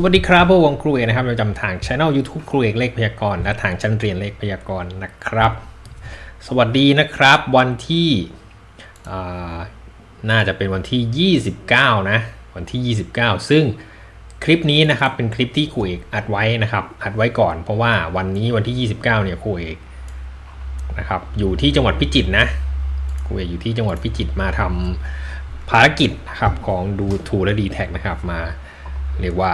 สวัสดีครับพวกวงครูเอกนะครับเราจำทางช่อง YouTube ครูเอกเลขพยากรณ์และทางชั้นเรียนเลขพยากรณ์นะครับ สวัสดีนะครับวันที่น่าจะเป็นวันที่ 29 นะ วันที่ 29 ซึ่งคลิปนี้นะครับเป็นคลิปที่ครูเอกอัดไว้นะครับอัดไว้ก่อน เพราะว่าวันนี้วันที่ 29 เนี่ยครูเอกนะครับอยู่ที่จังหวัดพิจิตรนะครูเอกอยู่ที่จังหวัดพิจิตรมาทำภารกิจนะครับของดูทูและดีแท็นะครับมาเรียกว่า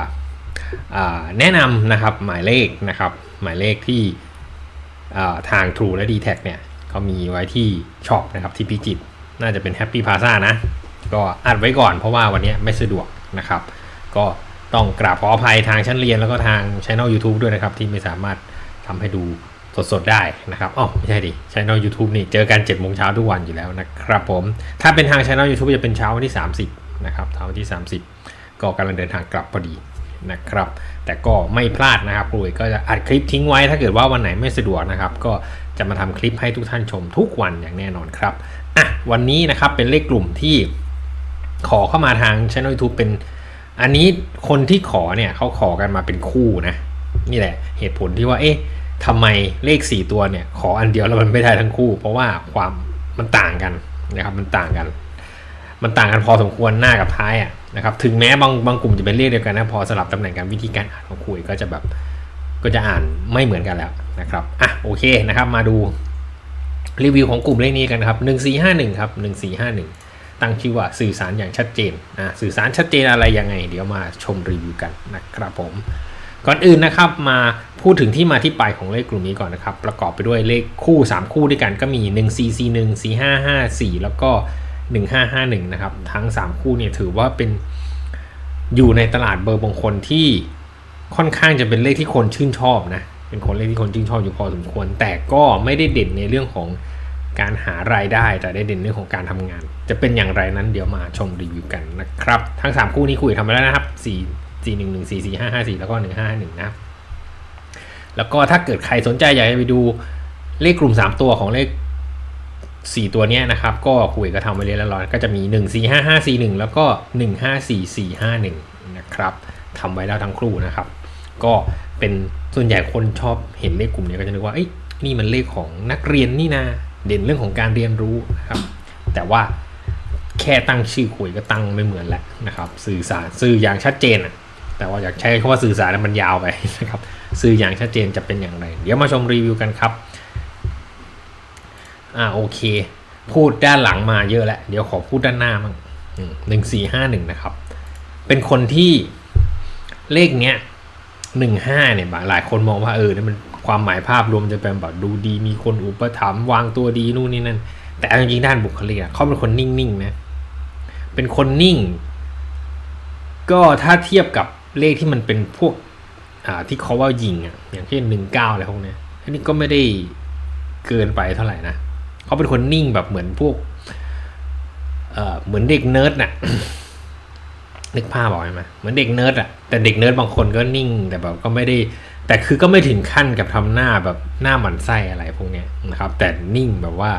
แนะนำนะครับหมายเลขนะครับหมายเลขที่ทาง True และ d t แทเนี่ยเขามีไว้ที่ช็อปนะครับที่พิจิตน่าจะเป็น Happy Plaza นะก็อัดไว้ก่อนเพราะว่าวันนี้ไม่สะดวกนะครับ ก็ต้องกราบขออภัยทางชั้นเรียนแล้วก็ทางช่อง YouTube ด้วยนะครับ ที่ไม่สามารถทำให้ดูสดๆได้นะครับอ๋อไม่ใช่ดิช่อง YouTube นี่เจอกัน7จ็ดโมงเช้าทุกวันอยู่แล้วนะครับผมถ้าเป็นทางช่อง YouTube จะเป็นเช้าวันที่ 30 นะครับเช้าวันที่ 30 ก็กำลังเดินทางกลับพอดี นะครับ แต่ก็ไม่พลาดนะครับครูเอกก็จะอัดคลิปทิ้งไว้ถ้าเกิดว่าวันไหนไม่สะดวกนะครับ ก็จะมาทำคลิปให้ทุกท่านชมทุกวันอย่างแน่นอนครับอะวันนี้นะครับเป็นเลขกลุ่มที่ขอเข้ามาทางช่อง YouTube เป็น อันนี้คนที่ขอเนี่ยเขาขอกันมาเป็นคู่นะนี่แหละเหตุผลที่ว่าเอ๊ะทำไมเลข 4 ตัวเนี่ยขออันเดียวแล้วมันไม่ได้ทั้งคู่ เพราะว่าความมันต่างกันนะครับมันต่างกัน มันต่างกันพอสมควรหน้ากับท้ายอะ นะครับถึงแม้บางบางกลุ่มจะเป็นเลขเดียวกันนะพอสลับตำแหน่งกันวิธีการอ่านของคุยก็จะแบบก็จะอ่านไม่เหมือนกันแล้วนะครับอะโอเคนะครับมาดูรีวิวของกลุ่มเลขนี้กันครับ1451ครับ1451 ตั้งชื่อว่าสื่อสารอย่างชัดเจนอะสื่อสารชัดเจนอะไรยังไง เดี๋ยวมาชมรีวิวกันนะครับผมก่อนอื่นนะครับมาพูดถึงที่มาที่ไปของเลขกลุ่มนี้ก่อนนะครับประกอบไปด้วยเลขคู่ 3 คู่ด้วยกันก็มี 1 4 4 1 4 5 5 4 แล้วก็ 1551 นะครับ ทั้ง 3 คู่เนี่ยถือว่าเป็นอยู่ในตลาดเบอร์บงคนที่ค่อนข้างจะเป็นเลขที่คนชื่นชอบนะ เป็นคนเลขที่คนชื่นชอบอยู่พอสมควร แต่ก็ไม่ได้เด่นในเรื่องของการหารายได้ แต่ได้เด่นเรื่องของการทำงาน จะเป็นอย่างไรนั้นเดี๋ยวมาชมรีวิวกันนะครับ ทั้ง 3 คู่นี้คุยทำไปแล้วนะครับ 4 4 1 1 4 4 5 5 4 แล้วก็ 1551 นะแล้วก็ถ้าเกิดใครสนใจอยากจะไปดูเลขกลุ่ม 3 ตัวของเลข 4 ตัวเนี้ยนะครับ ก็คุยก็ทำไว้เรียบร้อยก็จะมี 1 4 5 5 4 1 แล้วก็ 1 5 4 4 5 1 นะครับทำไว้แล้วทั้งครู่นะครับ ก็เป็นส่วนใหญ่คนชอบเห็นเลขกลุ่มนี้ก็จะนึกว่าเอ้ยนี่มันเลขของนักเรียนนี่นะเด่นเรื่องของการเรียนรู้นะครับ แต่ว่าแค่ตั้งชื่อคุยก็ตั้งไม่เหมือนแล้วนะครับ สื่อสารสื่ออย่างชัดเจนอะแต่ว่าอยากใช้คำว่าสื่อสารมันยาวไปนะครับ สื่ออย่างชัดเจนจะเป็นอย่างไร เดี๋ยวมาชมรีวิวกันครับ อ่าโอเค พูดด้านหลังมาเยอะแล้ว เดี๋ยวขอพูดด้านหน้ามั่งหนึ่งสี่ห้าหนึ่งนะครับ เป็นคนที่เลขเนี้ยหนึ่งห้าเนี่ยหลายคนมองว่าเออนี่มันความหมายภาพรวมจะเป็นแบบดูดี มีคนอุปถัมภ์วางตัวดีนู่นนี่นั่น แต่จริงๆด้านบุคลิกเขาเป็นคนนิ่งๆนะ เป็นคนนิ่ง ก็ถ้าเทียบกับเลขที่มันเป็นพวกอ่าที่เขาว่ายิงอะอย่างเช่นหนึ่งเก้าอะไรพวกเนี้ยอันนี้ก็ไม่ได้เกินไปเท่าไหร่นะ เขาเป็นคนนิ่งแบบเหมือนพวกเอ่อเหมือนเด็กเนิร์ดน่ะนึกภาพออกไหมเหมือนเด็กเนิร์ดอะแต่เด็กเนิร์ดบางคนก็นิ่งแต่แบบก็ไม่ได้ แต่คือก็ไม่ถึงขั้นกับทำหน้าแบบหน้าหมันไส้อะไรพวกเนี้ยนะครับ แต่นิ่งแบบว่า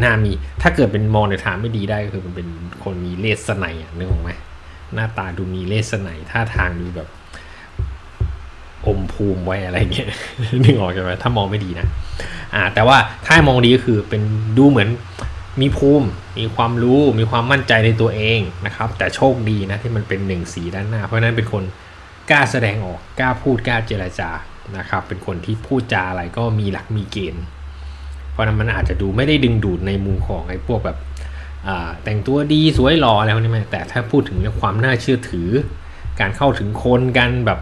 หน้ามีถ้าเกิดเป็นมองในทางไม่ดีได้ก็คือมันเป็นคนมีเลสไนอะนึกออกไหมหน้าตาดูมีเลสไนท่าทางดูแบบ อมภูมิไว้อะไรเงี้ยนึกออกใช่ไหมถ้ามองไม่ดีนะอ่าแต่ว่าถ้ามองดีก็คือเป็นดูเหมือนมีภูมิ มีความรู้มีความมั่นใจในตัวเองนะครับ แต่โชคดีนะที่มันเป็นหนึ่งสีด้านหน้า เพราะนั้นเป็นคนกล้าแสดงออกกล้าพูดกล้าเจรจานะครับ เป็นคนที่พูดจาอะไรก็มีหลักมีเกณฑ์ เพราะนั้นมันอาจจะดูไม่ได้ดึงดูดในมุมของไอ้พวกแบบแต่งตัวดีสวยหล่ออะไรพวกนี้ไหมแต่ถ้าพูดถึงเรื่องความน่าเชื่อถือ การเข้าถึงคนกันแบบ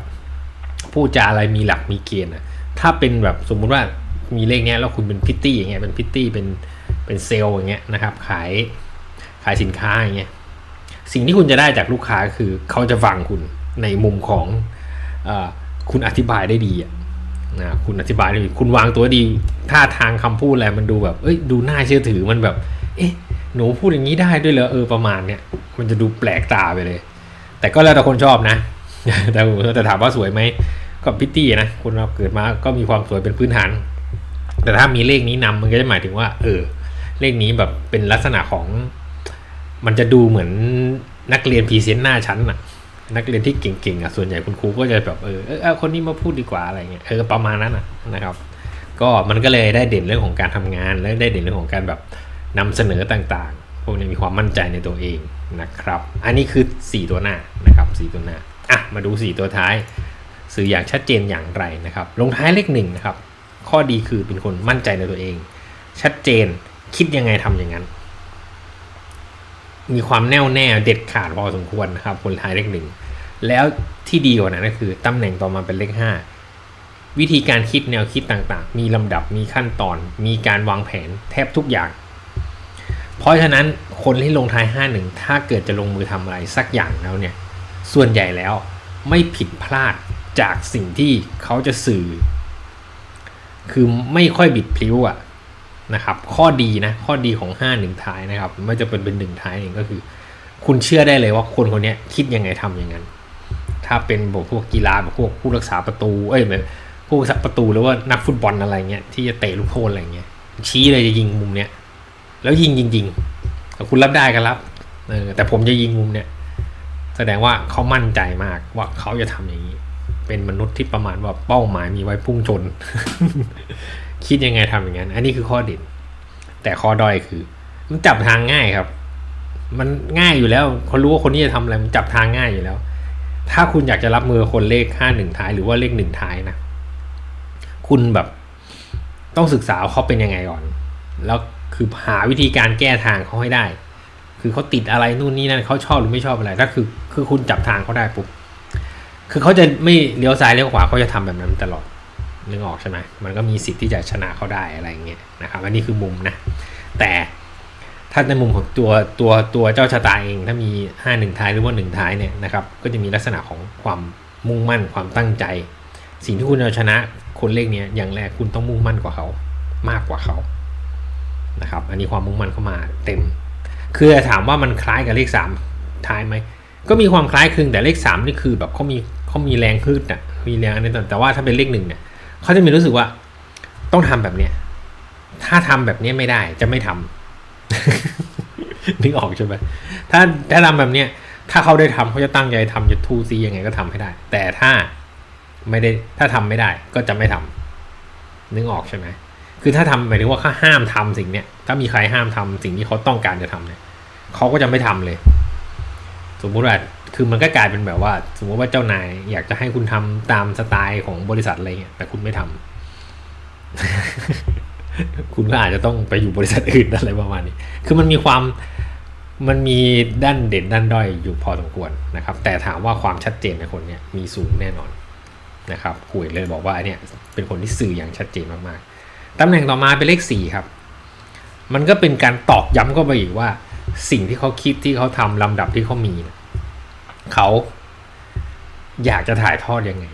พูดจาอะไรมีหลักมีเกณฑ์อะถ้าเป็นแบบสมมุติว่ามีเลขเนี้ยแล้วคุณเป็นพิตตี้อย่างเงี้ยเป็นพิตตี้เป็นเป็นเซลล์อย่างเงี้ยนะครับ ขายขายสินค้าอย่างเงี้ยสิ่งที่คุณจะได้จากลูกค้าคือเขาจะฟังคุณในมุมของอคุณอธิบายได้ดีนะคุณอธิบายได้ดีคุณวางตัวดีท่าทางคำพูดอะไรมันดูแบบเอ้ยดูน่าเชื่อถือมันแบบ เอ๊ะหนูพูดอย่างนี้ได้ด้วยเหรอเออประมาณเนี้ยมันจะดูแปลกตาไปเลย แต่ก็แล้วแต่คนชอบนะ แต่แต่ถามว่าสวยไหมก็พิตตี้นะคนเราเกิดมาก็มีความสวยเป็นพื้นฐาน แต่ถ้ามีเลขนี้นำมันก็จะหมายถึงว่า เออ เลขนี้แบบเป็นลักษณะของ มันจะดูเหมือนนักเรียนพรีเซนต์หน้าชั้นอะนักเรียนที่เก่งๆอะส่วนใหญ่คุณครูก็จะแบบเออเออเอาคนนี้มาพูดดีกว่าอะไรเงี้ยเออประมาณนั้นอะนะครับ ก็มันก็เลยได้เด่นเรื่องของการทำงาน และได้เด่นเรื่องของการแบบนำเสนอต่างๆพวกนี้มีความมั่นใจในตัวเองนะครับ อันนี้คือ 4 ตัวหน้านะครับ 4 ตัวหน้า อะมาดู 4 ตัวท้าย สื่ออย่างชัดเจนอย่างไรนะครับ ลงท้ายเลขหนึ่งนะครับ ข้อดีคือเป็นคนมั่นใจในตัวเอง ชัดเจนคิดยังไงทำอย่างนั้น มีความแน่วแน่เด็ดขาดพอสมควรนะครับ คนท้ายเลขหนึ่งแล้วที่ดีกว่านั้นก็คือตำแหน่งต่อมาเป็นเลขห้าวิธีการคิดแนวคิดต่างๆ มีลำดับมีขั้นตอน มีการวางแผนแทบทุกอย่าง เพราะฉะนั้นคนที่ลงท้าย 51 ถ้าเกิดจะลงมือทำอะไรสักอย่างแล้วเนี่ย ส่วนใหญ่แล้วไม่ผิดพลาดจากสิ่งที่เขาจะสื่อ คือไม่ค่อยบิดพลิ้วอะนะครับ ข้อดีนะ ข้อดีของ5หนึ่งท้ายนะครับ ไม่จะเป็นเป็นหนึ่งท้ายเองก็คือ คุณเชื่อได้เลยว่าคนคนนี้คิดยังไงทำอย่างนั้น ถ้าเป็นพวกกีฬาพวกผู้รักษาประตู เอ้ยแบบผู้รักษาประตูหรือว่านักฟุตบอลอะไรเงี้ยที่จะเตะลูกโทษอะไรเงี้ยชี้เลยจะยิงมุมเนี้ยแล้วยิงจริงๆแต่คุณรับได้ก็รับเออแต่ผมจะยิงมุมเนี้ย แสดงว่าเขามั่นใจมากว่าเขาจะทำอย่างนี้ เป็นมนุษย์ที่ประมาณว่าเป้าหมายมีไว้พุ่งชน คิดยังไงทำอย่างนั้น อันนี้คือข้อเด่นแต่ข้อด้อยคือ มันจับทางง่ายครับ มันง่ายอยู่แล้วเขารู้ว่าคนนี้จะทำอะไรมันจับทางง่ายอยู่แล้ว ถ้าคุณอยากจะรับมือคนเลขห้าหนึ่งท้ายหรือว่าเลขหนึ่งท้ายนะคุณแบบต้องศึกษาเขาเป็นยังไงก่อน แล้วคือหาวิธีการแก้ทางเขาให้ได้ คือเขาติดอะไรนู่นนี่นั่นเขาชอบหรือไม่ชอบอะไรถ้าคือคือคุณจับทางเขาได้ปุ๊บคือเขาจะไม่เลี้ยวซ้ายเลี้ยวขวาเขาจะทำแบบนั้นตลอดนึกออกใช่ไหมมันก็มีสิทธิ์ที่จะชนะเขาได้อะไรอย่างเงี้ยนะครับอันนี้คือมุมนะ แต่ถ้าในมุมของตัวตัวตัวเจ้าชะตาเอง ถ้ามีห้าหนึ่งท้ายหรือว่าหนึ่งท้ายเนี่ยนะครับก็จะมีลักษณะของความมุ่งมั่นความตั้งใจ สิ่งที่คุณจะชนะคนเลขเนี้ยอย่างแรกคุณต้องมุ่งมั่นกว่าเขา มากกว่าเขานะครับ อันนี้ความมุ่งมั่นเข้ามาเต็ม คือถามว่ามันคล้ายกับเลขสามท้ายไหมก็มีความคล้ายคลึงแต่เลขสามนี่คือแบบเขามีเขามีแรงขึ้นอะมีแรงอันนี้แต่ว่าถ้าเป็นเลขหนึ่งเนี่ยเขาจะมีรู้สึกว่าต้องทำแบบเนี้ยถ้าทำแบบเนี้ยไม่ได้จะไม่ทำนึกออกใช่ไหมถ้าถ้าทำแบบเนี้ยถ้าเขาได้ทำเขาจะตั้งใจทำจะทูซียังไงก็ทำให้ได้ แต่ถ้าไม่ได้ถ้าทำไม่ได้ก็จะไม่ทำนึกออกใช่ไหม คือถ้าทำหมายถึงว่าเขาห้ามทำสิ่งเนี้ยถ้ามีใครห้ามทำสิ่งที่เขาต้องการจะทำเนี่ยเขาก็จะไม่ทำเลย สมมุติว่าคือมันก็กลายเป็นแบบว่า สมมติว่าเจ้านายอยากจะให้คุณทำตามสไตล์ของบริษัทอะไรเงี้ยแต่คุณไม่ทำคุณก็อาจจะต้องไปอยู่บริษัทอื่นอะไรประมาณนี้ คือมันมีความมันมีด้านเด่นด้านด้อยอยู่พอสมควรนะครับ แต่ถามว่าความชัดเจนในคนเนี้ยมีสูงแน่นอนนะครับคุยเลยบอกว่าเนี่ยเป็นคนที่สื่ออย่างชัดเจนมากๆ ตำแหน่งต่อมาเป็นเลขสี่ครับ มันก็เป็นการตอกย้ำเข้าไปอีกว่า สิ่งที่เขาคิดที่เขาทำลำดับที่เขามีเขาอยากจะถ่ายทอดยังไง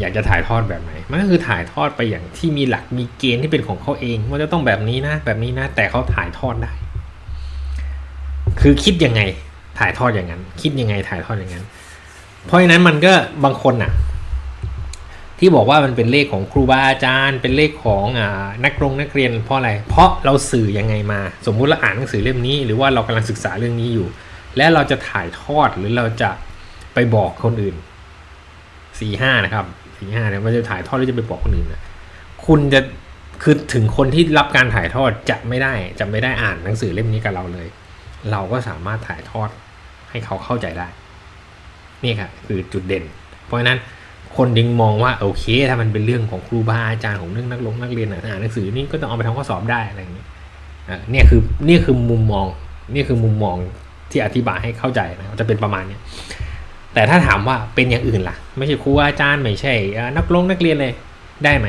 อยากจะถ่ายทอดแบบไหน มันก็คือถ่ายทอดไปอย่างที่มีหลักมีเกณฑ์ที่เป็นของเขาเองว่าจะต้องแบบนี้นะ แบบนี้นะ แต่เขาถ่ายทอดได้ คือคิดยังไงถ่ายทอดอย่างนั้น คิดยังไงถ่ายทอดอย่างนั้น เพราะฉะนั้นมันก็บางคนน่ะ ที่บอกว่ามันเป็นเลขของครูบาอาจารย์ เป็นเลขของอนักรงนักเรียนเพราะอะไร เพราะเราสื่อยังไงมา สมมุติเราอ่านหนังสือเล่มนี้ หรือว่าเรากำลังศึกษาเรื่องนี้อยู่ และเราจะถ่ายทอดหรือเราจะไปบอกคนอื่นสี่ห้านะครับสี่ห้าเนี่ยมันจะถ่ายทอดหรือจะไปบอกคนอื่นนะคุณจะคือถึงคนที่รับการถ่ายทอดจะไม่ได้จะไม่ได้อ่านหนังสือเล่มนี้กับเราเลย เราก็สามารถถ่ายทอดให้เขาเข้าใจได้ นี่ครับคือจุดเด่น เพราะฉะนั้น คนดึงมองว่าโอเค ถ้ามันเป็นเรื่องของครูบาอาจารย์ของเรื่องนักลงนักเรียนอ่านหนังสือนี่ก็ต้องเอาไปทำข้อสอบได้อะไรอย่างนี้อ่าเนี่ยคือนี่คือมุมมองนี่คือมุมมองที่อธิบายให้เข้าใจนะจะเป็นประมาณนี้แต่ถ้าถามว่าเป็นอย่างอื่นล่ะ ไม่ใช่ครูอาจารย์ไม่ใช่ นักลงนักเรียนเลยได้ไหม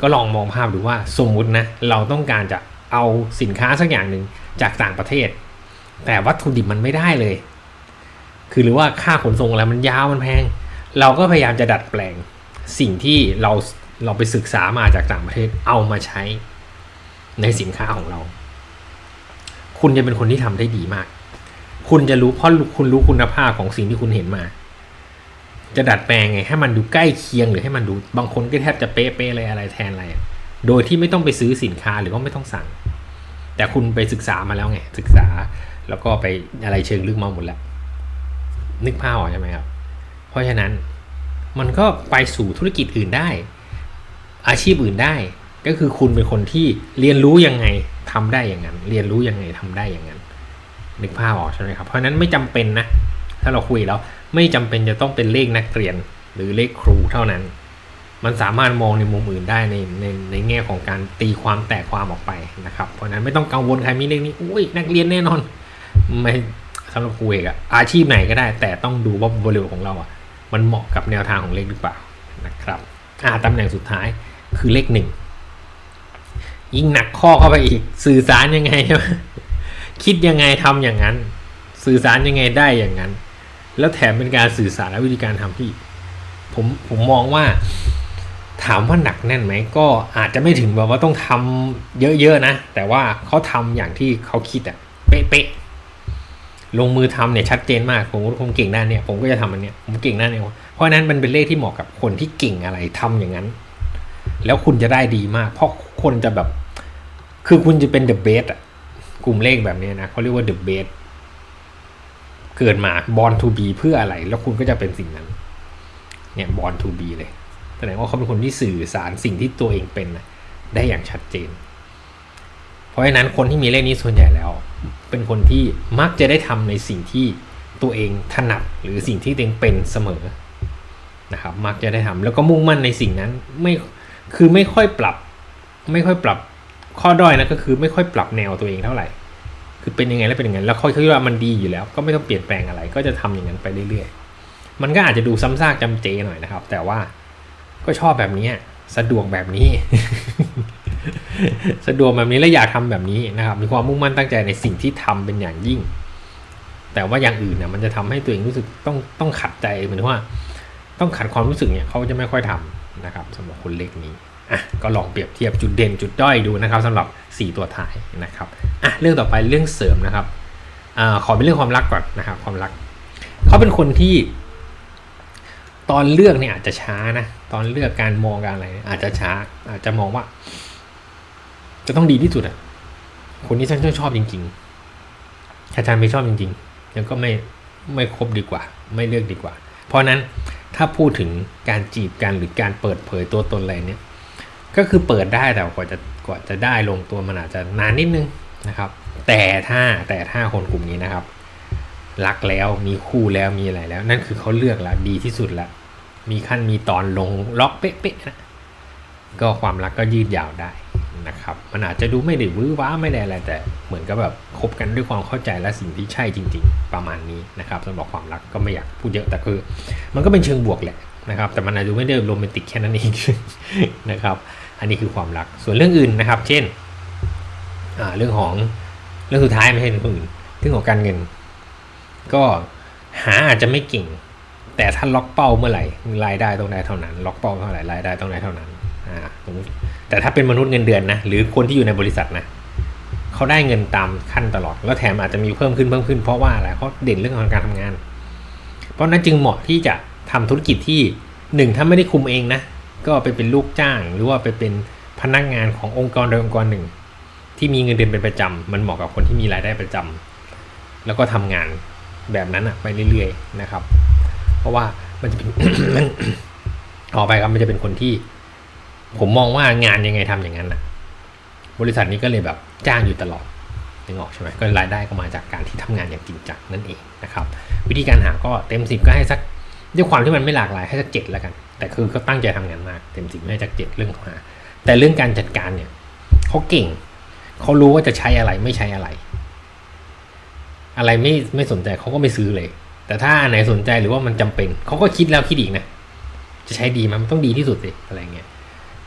ก็ลองมองภาพดูว่าสมมุตินะเราต้องการจะเอาสินค้าสักอย่างหนึ่งจากต่างประเทศ แต่วัตถุดิบมันไม่ได้เลย คือหรือว่าค่าขนส่งอะไรมันยาวมันแพง เราก็พยายามจะดัดแปลงสิ่งที่เราเราไปศึกษามาจากต่างประเทศเอามาใช้ในสินค้าของเรา คุณจะเป็นคนที่ทำได้ดีมาก คุณจะรู้เพราะคุณรู้คุณภาพของสิ่งที่คุณเห็นมา จะดัดแปลงไงให้มันดูใกล้เคียงหรือให้มันดูบางคนก็แทบจะเป๊ะๆเลยอะไรแทนอะไร โดยที่ไม่ต้องไปซื้อสินค้าหรือว่าไม่ต้องสั่ง แต่คุณไปศึกษามาแล้วไงศึกษาแล้วก็ไปอะไรเชิงลึกมาหมดแล้ว นึกภาพออกใช่ไหมครับ เพราะฉะนั้นมันก็ไปสู่ธุรกิจอื่นได้ อาชีพอื่นได้ ก็คือคุณเป็นคนที่เรียนรู้ยังไงทำได้อย่างนั้น เรียนรู้ยังไงทำได้อย่างนั้นนึกภาพออกใช่ไหมครับเพราะฉะนั้นไม่จำเป็นนะถ้าเราคุยแล้วไม่จำเป็นจะต้องเป็นเลขนักเรียนหรือเลขครูเท่านั้น มันสามารถมองในมุมอื่นได้ในในในแง่ของการตีความแตกความออกไปนะครับ เพราะฉะนั้นไม่ต้องกังวลใครมีเลขนี้อุ้ยนักเรียนแน่นอนไม่สำหรับครูเอกอะอาชีพไหนก็ได้ แต่ต้องดูว่าบริบทของเราอะ มันเหมาะกับแนวทางของเลขหรือเปล่านะครับอ่าตำแหน่งสุดท้ายคือเลขหนึ่งยิ่งหนักข้อเข้าไปอีก สื่อสารยังไงใช่ไหมคิดยังไงทำอย่างนั้น สื่อสารยังไงได้อย่างนั้น แล้วแถมเป็นการสื่อสารและวิธีการทำที่ผมผมมองว่า ถามว่าหนักแน่นไหมก็อาจจะไม่ถึงแบบว่าต้องทำเยอะๆนะ แต่ว่าเขาทำอย่างที่เขาคิดอะเป๊ะๆ ลงมือทำเนี่ยชัดเจนมากผมผมเก่งด้านเนี่ยผมก็จะทำอันเนี้ยผมเก่งด้านเนี้ยเพราะนั้นมันเป็นเลขที่เหมาะกับคนที่เก่งอะไรทำอย่างนั้น แล้วคุณจะได้ดีมาก เพราะคนจะแบบ คือคุณจะเป็นเดอะเบสอะกลุ่มเลขแบบเนี้ยนะเขาเรียกว่าเดอะเบสเกิดมาบอลทูบีเพื่ออะไร แล้วคุณก็จะเป็นสิ่งนั้น เนี่ยบอลทูบีเลยแสดงว่าเขาเป็นคนที่สื่อสารสิ่งที่ตัวเองเป็นนะได้อย่างชัดเจน ราะฉะนั้นคนที่มีเลขนี้ส่วนใหญ่แล้ว เป็นคนที่มักจะได้ทำในสิ่งที่ตัวเองถนัดหรือสิ่งที่ตัวเองเป็นเสมอนะครับ มักจะได้ทำแล้วก็มุ่งมั่นในสิ่งนั้นไม่คือไม่ค่อยปรับ ไม่ค่อยปรับข้อด้อยนะก็คือไม่ค่อยปรับแนวตัวเองเท่าไหร่ คือเป็นยังไงแล้วเป็นย่างนั้นแล้วเขาคิดว่ามันดีอยู่แล้ว ก็ไม่ต้องเปลี่ยนแปลงอะไร ก็จะทำอย่างนั้นไปเรื่อยๆ มันก็อาจจะดูซ้ำซากจำเจหน่อยนะครับ แต่ว่าก็ชอบแบบนี้สะดวกแบบนี้ สะดวกแบบนี้และอยากทำแบบนี้นะครับ มีความมุ่งมั่นตั้งใจในสิ่งที่ทำเป็นอย่างยิ่ง แต่ว่าอย่างอื่นเนี่ยมันจะทำให้ตัวเองรู้สึกต้องต้องขัดใจเหมือนว่า ต้องขัดความรู้สึกเนี่ยเขาจะไม่ค่อยทำนะครับสำหรับคนเล็กนี้อะก็ลองเปรียบเทียบจุดเด่นจุดด้อยดูนะครับสำหรับ 4 ตัวท้ายนะครับอะเรื่องต่อไปเรื่องเสริมนะครับอ่าขอเป็นเรื่องความรักก่อนนะครับ ความรักเขาเป็นคนที่ตอนเลือกเนี่ยอาจจะช้านะตอนเลือกการมองการอะไรอาจจะช้าอาจจะมองว่า จะต้องดีที่สุดอะคนที่ฉันชอบจริงๆถ้าฉันไม่ชอบจริงๆยังก็ไม่ไม่คบดีกว่า ไม่เลือกดีกว่า เพราะนั้นถ้าพูดถึงการจีบกันหรือการเปิดเผยตัวตนอะไรเนี่ย ก็คือเปิดได้แต่กว่าจะกว่าจะได้ลงตัวมันอาจจะนานนิดนึงนะครับ แต่ถ้าแต่ถ้าคนกลุ่มนี้นะครับ รักแล้วมีคู่แล้วมีอะไรแล้ว นั่นคือเขาเลือกแล้วดีที่สุดแล้วมีขั้นมีตอนลงล็อกเป๊ะๆนะก็ความรักก็ยืดยาวได้ นะครับ มันอาจจะดูไม่ได้วื้อว้าไม่ได้อะไรแต่ เหมือนกับแบบคบกันด้วยความเข้าใจและสิ่งที่ใช่จริง ๆ ประมาณนี้นะครับสำหรับความรักก็ไม่อยากพูดเยอะแต่คือ มันก็เป็นเชิงบวกแหละนะครับ แต่มันอาจจะไม่ได้โรแมนติกแค่นั้นเองนะครับ อันนี้คือความรักส่วนเรื่องอื่นนะครับ เช่นเรื่องของเรื่องสุดท้ายไม่ใช่เรื่องอื่นเรื่องของการเงิน ก็หาอาจจะไม่เก่ง แต่ถ้าล็อกเป้าเมื่อไหร่รายได้ต้องได้เท่านั้น ล็อกเป้าเท่าไหร่รายได้ต้องได้เท่านั้น อ่าแต่ถ้าเป็นมนุษย์เงินเดือนนะหรือคนที่อยู่ในบริษัทนะเขาได้เงินตามขั้นตลอด แล้วแถมอาจจะมีเพิ่มขึ้นเพิ่มขึ้นเพราะว่าอะไรเขาเด่นเรื่องของการทำงาน เพราะนั้นจึงเหมาะที่จะทำธุรกิจที่หนึ่งถ้าไม่ได้คุมเองนะก็ไปเป็นลูกจ้าง หรือว่าไปเป็นพนักงานขององค์กรใดองค์กรหนึ่ง ที่มีเงินเดือนเป็นประจำมันเหมาะกับคนที่มีรายได้ประจำแล้วก็ทำงานแบบนั้นอะไปเรื่อยๆนะครับ เพราะว่ามันจะเป็นมันต่อไปครับมันจะเป็นคนที่ ผมมองว่างานยังไงทำอย่างนั้นนะบริษัทนี้ก็เลยแบบจ้างอยู่ตลอดนึกออกใช่ไหมก็รายได้ก็มาจากการที่ทำงานอย่างจริงจังนั่นเองนะครับ วิธีการหาก็เต็มสิบก็ให้สักด้วยความที่มันไม่หลากหลายให้สักเจ็ดแล้วกัน แต่คือเขาตั้งใจทำงานมากเต็มสิบให้สักเจ็ดเรื่องของหาแต่เรื่องการจัดการเนี่ยเขาเก่งเขารู้ว่าจะใช้อะไรไม่ใช้อะไร อะไรไม่ไม่สนใจเขาก็ไม่ซื้อเลย แต่ถ้าอันไหนสนใจหรือว่ามันจำเป็นเขาก็คิดแล้วคิดอีกนะจะใช้ดีมมันต้องดีที่สุดสิอะไรเงี้ย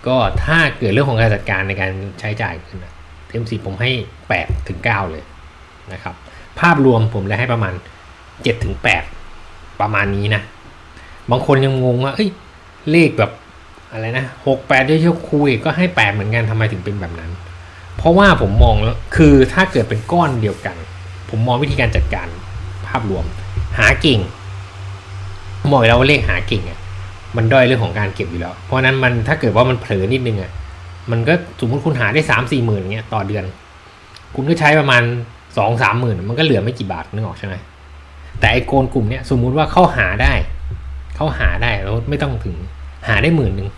ก็ถ้าเกิดเรื่องของการจัดการในการใช้จ่ายขึ้นนะเต็มสิบผมให้แปดถึงเก้าเลยนะครับ ภาพรวมผมเลยให้ประมาณเจ็ดถึงแปดประมาณนี้นะ บางคนยังงงว่าเอ้ยเลขแบบอะไรนะหกแปดเยอะๆคุยก็ให้แปดเหมือนกันทำไมถึงเป็นแบบนั้น เพราะว่าผมมองแล้วคือถ้าเกิดเป็นก้อนเดียวกัน ผมมองวิธีการจัดการภาพรวม หาเก่งมองแล้วว่าเลขหาเก่งอะ มันด้อยเรื่องของการเก็บอยู่แล้ว เพราะนั้นมันถ้าเกิดว่ามันเผลอนิดนึงอะมันก็สมมติคุณหาได้สามสี่หมื่นเงี้ยต่อเดือน คุณก็ใช้ประมาณสองสามหมื่นมันก็เหลือไม่กี่บาทนึกออกใช่ไหมแต่ไอโกนกลุ่มเนี้ยสมมุติว่าเข้าหาได้เข้าหาได้แล้วไม่ต้องถึงหาได้หมื่นหนึ่ง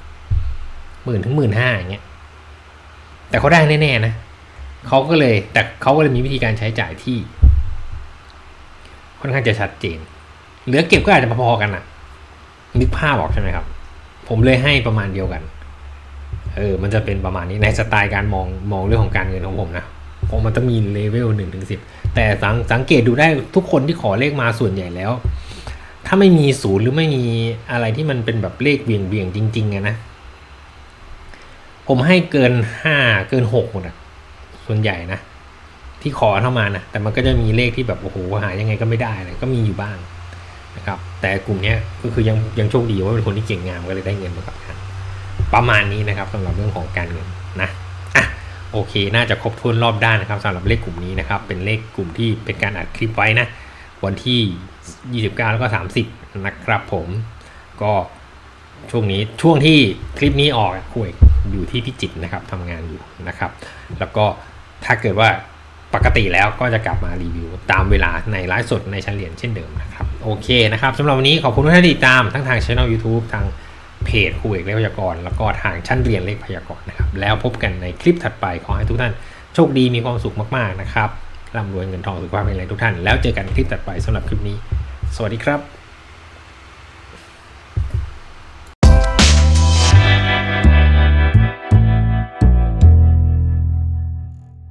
หมื่นถึงหมื่นห้าอย่างเงี้ยแต่เขาได้แน่ๆนะเขาก็เลยแต่เขาก็เลยมีวิธีการใช้จ่ายที่ ค่อนข้างจะชัดเจน เหลือเก็บก็อาจจะพอๆกันนะ นึกภาพออกใช่ไหมครับ ผมเลยให้ประมาณเดียวกัน เออ มันจะเป็นประมาณนี้ในสไตล์การมองมองเรื่องของการเงินของผมนะผมมันจะมีเลเวลหนึ่งถึงสิบแต่สังสังเกตดูได้ทุกคนที่ขอเลขมาส่วนใหญ่แล้ว ถ้าไม่มีศูนย์หรือไม่มีอะไรที่มันเป็นแบบเลขเบี่ยงเบี่ยงจริงๆอะนะ ผมให้เกินห้าเกินหกหมดอะส่วนใหญ่นะที่ขอเข้ามานะแต่มันก็จะมีเลขที่แบบโอ้โหหายังไงก็ไม่ได้เลยก็มีอยู่บ้าง นะครับแต่กลุ่มนี้ก็คือยังยังโชคดีว่าเป็นคนที่เก่งงามก็เลยได้เงินมากับการประมาณนี้นะครับสำหรับเรื่องของการเงินนะอะโอเค น่าจะครบถ้วนรอบด้านนะครับสำหรับเลขกลุ่มนี้นะครับเป็นเลขกลุ่มที่เป็นการอัดคลิปไว้นะวันที่ 29 แล้วก็ 30 นะครับผมก็ช่วงนี้ช่วงที่คลิปนี้ออกคุยอยู่ที่พิจิตรนะครับทำงานอยู่นะครับ แล้วก็ถ้าเกิดว่าปกติแล้วก็จะกลับมารีวิวตามเวลาในไลฟ์สดในชั้นเรียนเช่นเดิมนะครับ โอเคนะครับสำหรับวันนี้ขอบคุณทุกท่านที่ติดตามทั้งทางช่อง YouTube ทางเพจครูเอกเลขพยากรณ์แล้วก็ทางชั้นเรียนเลขพยากรณ์นะครับแล้วพบกันในคลิปถัดไปขอให้ทุกท่านโชคดีมีความสุขมากๆนะครับร่ำรวยเงินทองสุขภาพเป็นไรทุกท่าน แล้วเจอกันคลิปถัดไปสำหรับคลิปนี้ สวัสดีครับ